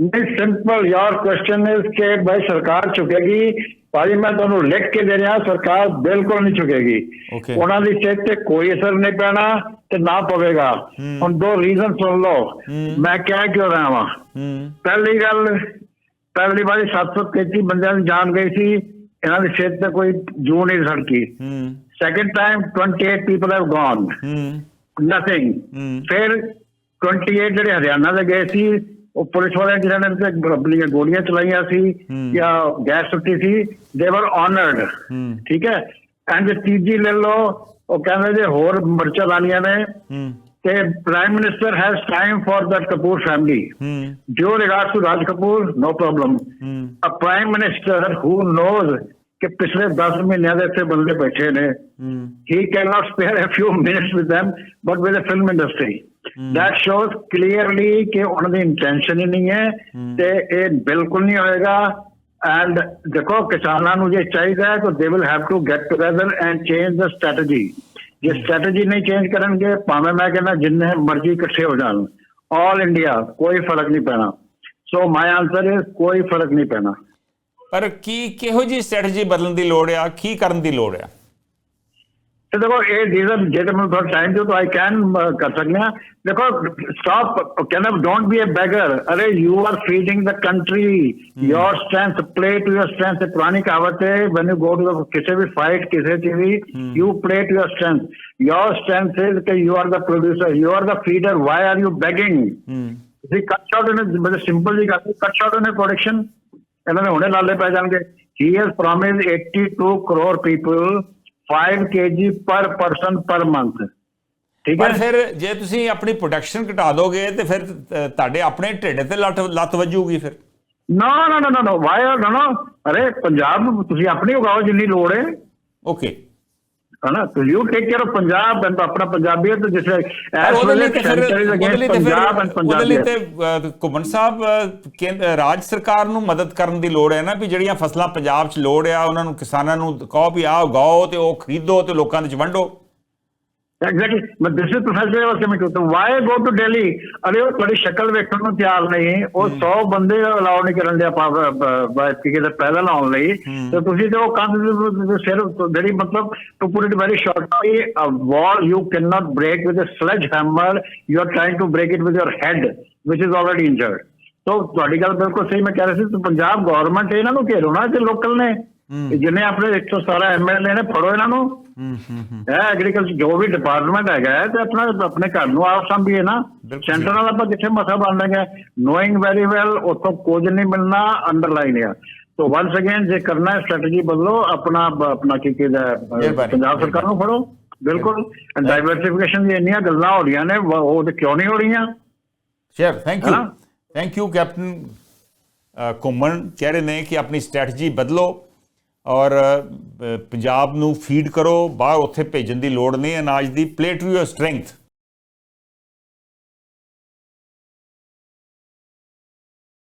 ਨਹੀਂ ਸਿੰਪਲ ਯਾਰ question is ਕਿ ਭਾਈ ਸਰਕਾਰ ਝੁਕੇਗੀ ਭਾਜੀ ਮੈਂ ਤੁਹਾਨੂੰ ਲਿਖ ਕੇ ਦੇ ਰਿਹਾ ਸਰਕਾਰ ਬਿਲਕੁਲ ਨਹੀਂ Okay. ਉਹਨਾਂ ਦੀ ਸਿਹਤ ਤੇ ਕੋਈ ਅਸਰ ਨਹੀਂ ਪੈਣਾ ਤੇ ਨਾ ਪਵੇਗਾ ਹੁਣ ਦੋ ਰੀਜ਼ਨ ਸੁਣ ਲਓ ਮੈਂ ਕਹਿ ਕਿਉਂ ਰਿਹਾ ਹੂੰ ਪਹਿਲੀ ਗੱਲ ਪਹਿਲੀ ਵਾਰੀ 733 ਬੰਦਿਆਂ ਦੀ ਜਾਨ ਗਈ ਸੀ ਇਹਨਾਂ ਦੀ ਸਿਹਤ ਤੇ ਕੋਈ ਜੂ ਨਹੀਂ ਸੜਕੀ second time 28 people have gone nothing ਫਿਰ 28 ਜਿਹੜੇ ਹਰਿਆਣਾ ਦੇ ਗਏ ਸੀ ਉਹ ਪੁਲਿਸ ਵਾਲੇ ਜਿਨ੍ਹਾਂ ਨੇ ਆਪਣੀਆਂ ਗੋਲੀਆਂ ਚਲਾਈਆਂ ਸੀ ਜਾਂ ਗੈਸ ਸੁੱਟੀ ਸੀ ਦੇ ਵਰ ਆਨਰਡ ਹੂੰ। ਠੀਕ ਹੈ? ਐਂਡ ਤੀਜੀ ਲੈ ਲਓ ਉਹ ਕਹਿੰਦੇ ਜੇ ਹੋਰ ਮਰਚਾ ਲਾਣੀਆਂ ਨੇ। ਹੂੰ। ਕਿ prime minister has time for that Kapoor family ਹੂੰ। ਜੋ regards to Raj Kapoor no problem ਹੂੰ। A prime minister who knows ਕਿ ਪਿਛਲੇ 10 ਮਹੀਨਿਆਂ ਦੇ ਇੱਥੇ ਬੰਦੇ ਬੈਠੇ ਨੇ। ਹੂੰ। He cannot spare a few minutes with them but with the film industry that shows clearly ਕਿ ਉਹਨਾਂ ਦੀ ਇੰਟੈਂਸ਼ਨ ਹੀ ਨਹੀਂ ਹੈ ਤੇ ਇਹ ਬਿਲਕੁਲ ਨਹੀਂ ਹੋਏਗਾ। ਐਂਡ ਦੇਖੋ ਕਿਸਾਨਾਂ ਨੂੰ ਜੇ ਚਾਹੀਦਾ ਹੈ ਤਾਂ they will have to get together and change the strategy ਜੇ ਸਟ੍ਰੈਟਜੀ ਨਹੀਂ ਚੇਂਜ ਕਰਨਗੇ ਭਾਵੇਂ ਮੈਂ ਕਹਿੰਦਾ ਜਿੰਨੇ ਮਰਜ਼ੀ ਇਕੱਠੇ ਹੋ ਜਾਣ। ਆਲ ਇੰਡੀਆ ਕੋਈ ਫ਼ਰਕ ਨਹੀਂ ਪੈਣਾ। ਸੋ ਮਾਈ ਆਨਸਰ ਇਜ਼ ਕੋਈ ਫ਼ਰਕ ਨਹੀਂ ਪੈਣਾ। ਪਰ ਕੀ ਕਿਹੋ ਜੀ ਸਟ੍ਰੈਟਜੀ ਬਦਲਣ ਦੀ ਲੋੜ ਆ? ਕੀ ਕਰਨ ਦੀ ਲੋੜ ਆ? ਤੇ ਦੇਖੋ ਇਹ ਰੀਜ਼ਨ ਜੇ ਤੁਹਾਨੂੰ ਥੋੜਾ ਟਾਈਮ ਦਿਓ ਤਾਂ ਆਈ ਕੈਨ ਕਰ ਸਕਦੇ ਹਾਂ ਦੇਖੋ ਸਟਾਪ ਕਹਿੰਦਾ ਡੋਂਟ ਬੀ ਅ ਬੈਗਰ ਅਰੇ you are feeding the country your strength play to your strength ਪੁਰਾਣੀ ਕਹਾਵਤ ਹੈ ਵੈਨ ਯੂ ਗੋ ਟੂ ਕਿਸੇ ਵੀ ਫਾਈਟ ਕਿਸੇ ਚ ਵੀ you play to your strength your strength is ਕਿ you are the producer you are the feeder why are you begging ਹੂੰ ਤੁਸੀਂ ਕੱਟ ਸ਼ਾਟ ਨੇ ਬੜੇ ਸਿੰਪਲ ਜੀ ਗੱਲ ਕੱਟ ਸ਼ਾਟ ਨੇ ਪ੍ਰੋਡਕਸ਼ਨ ਇਹਨਾਂ ਦੇ ਹੁਣੇ ਲਾਲੇ ਪੈ ਜਾਣਗੇ he has promised 82 crore people 5 kg per person per month ਠੀਕ ਪਰ ਹੈ ਫਿਰ ਜੇ ਤੁਸੀਂ ਆਪਣੀ ਪ੍ਰੋਡਕਸ਼ਨ ਘਟਾ ਦੋਗੇ ਤੇ ਫਿਰ ਤੁਹਾਡੇ ਆਪਣੇ ਢਿੱਡ ਤੇ ਲੱਤ ਲੱਤ ਵੱਜੂਗੀ ਫਿਰ। ਨਾ ਨਾ ਨਾ ਨਾ ਵਾਈ ਨਾ ਨਾ। ਅਰੇ ਪੰਜਾਬ ਨੂੰ ਤੁਸੀਂ ਆਪਣੀ ਉਗਾਓ ਜਿੰਨੀ ਲੋੜ ਹੈ। ਓਕੇ ਹਨਾ? You take care of Punjab and ਆਪਣਾ ਪੰਜਾਬੀਅਤ ਤੇ ਜਿਸ ਉਹਦੇ ਲਈ ਤੇ ਫਿਰ ਉਹਦੇ ਲਈ ਤੇ ਫਿਰ ਪੰਜਾਬ ਐਂਡ ਉਹਦੇ ਲਈ ਤੇ ਘੁੰਮਣ ਸਾਹਿਬ ਰਾਜ ਸਰਕਾਰ ਨੂੰ ਮਦਦ ਕਰਨ ਦੀ ਲੋੜ ਹੈ ਨਾ ਵੀ ਜਿਹੜੀਆਂ ਫਸਲਾਂ ਪੰਜਾਬ 'ਚ ਲੋੜ ਆ ਉਹਨਾਂ ਨੂੰ ਕਿਸਾਨਾਂ ਨੂੰ ਕਹੋ ਵੀ ਆਹ ਉਗਾਓ ਤੇ ਉਹ ਖਰੀਦੋ ਤੇ ਲੋਕਾਂ ਦੇ 'ਚ ਵੰਡੋ। ਐਗਜ਼ੈਕਟਲੀ ਮੈਂ this is professor was coming to why go to Delhi ਅਰੇ ਉਹ ਤੁਹਾਡੀ ਸ਼ਕਲ ਵੇਖਣ ਨੂੰ ਤਿਆਰ ਨਹੀਂ। ਉਹ 100 ਬੰਦੇ ਅਲਾਉ ਨਹੀਂ ਕਰਨ ਦੇ ਆਪਾਂ ਕਿਤੇ ਪਹਿਲਾਂ ਲਾਉਣ ਲਈ। ਤੇ ਤੁਸੀਂ ਤੇ ਉਹ ਕੰਧ ਦੇ- ਦੇ ਸਿਰ ਜਿਹੜੀ ਮਤਲਬ to put it very shortly a wall you can not break with a sledge hammer you are trying to break it with your head which is already injured so ਤੁਹਾਡੀ ਗੱਲ ਬਿਲਕੁਲ ਸਹੀ ਮੈਂ ਕਹਿ ਰਿਹਾ ਸੀ ਪੰਜਾਬ ਗਵਰਨਮੈਂਟ ਇਹਨਾਂ ਨੂੰ ਘੇਰੋਣਾ ਤੇ ਲੋਕਲ ਨੇ। ਜਿੰਨੇ ਆਪਣੇ 117 ਐਮਐਲਏ ਨੇ ਫੜੋ ਇਹਨਾਂ ਨੂੰ। ਹੂੰ ਹੂੰ ਹੂੰ। ਹੈ ਐਗਰੀਕਲਚਰ ਜੋ ਵੀ ਡਿਪਾਰਟਮੈਂਟ ਹੈਗਾ ਹੈ ਤੇ ਆਪਣਾ ਆਪਣੇ ਘਰ ਨੂੰ ਆਪ ਸੰਭੀਏ ਨਾ। ਸੈਂਟਰ ਨਾਲ ਆਪਾਂ ਕਿੱਥੇ ਮਸਾ ਬਣ ਲਾਂਗੇ ਨੋਇੰਗ ਵੈਰੀ ਵੈਲ ਉਤੋਂ ਕੁਝ ਨਹੀਂ ਮਿਲਣਾ ਅੰਡਰਲਾਈਨ ਆ। ਸੋ ਵਾਂਸ ਅਗੇਨ ਜੇ ਕਰਨਾ ਹੈ ਸਟ੍ਰੈਟਜੀ ਬਦਲੋ ਆਪਣਾ ਆਪਣਾ ਕੀ ਹੈ, ਮਿਹਰਬਾਨੀ। ਪੰਜਾਬ ਸਰਕਾਰ ਨੂੰ ਫੜੋ ਬਿਲਕੁਲ। ਡਾਈਵਰਸਿਫਿਕੇਸ਼ਨ ਦੀ ਇੰਨੀਆਂ ਗੱਲਾਂ ਹੋ ਰਹੀਆਂ ਨੇ ਉਹ ਤੇ ਕਿਉਂ ਨਹੀਂ ਹੋ ਰਹੀਆਂ? ਸ਼ੇਰ thank you? Thank you captain Ghuman. ਕਹਿ ਰਹੇ ਨੇ ਕਿ ਆਪਣੀ ਸਟ੍ਰੈਟਜੀ ਬਦਲੋ। ਔਰ ਪੰਜਾਬ ਨੂੰ ਫੀਡ ਕਰੋ, ਬਾਹਰ ਉੱਥੇ ਭੇਜਣ ਦੀ ਲੋੜ ਨਹੀਂ, ਅਨਾਜ ਦੀ ਪਲੇ ਟੂ ਯੋਰ ਸਟਰੈਂਥ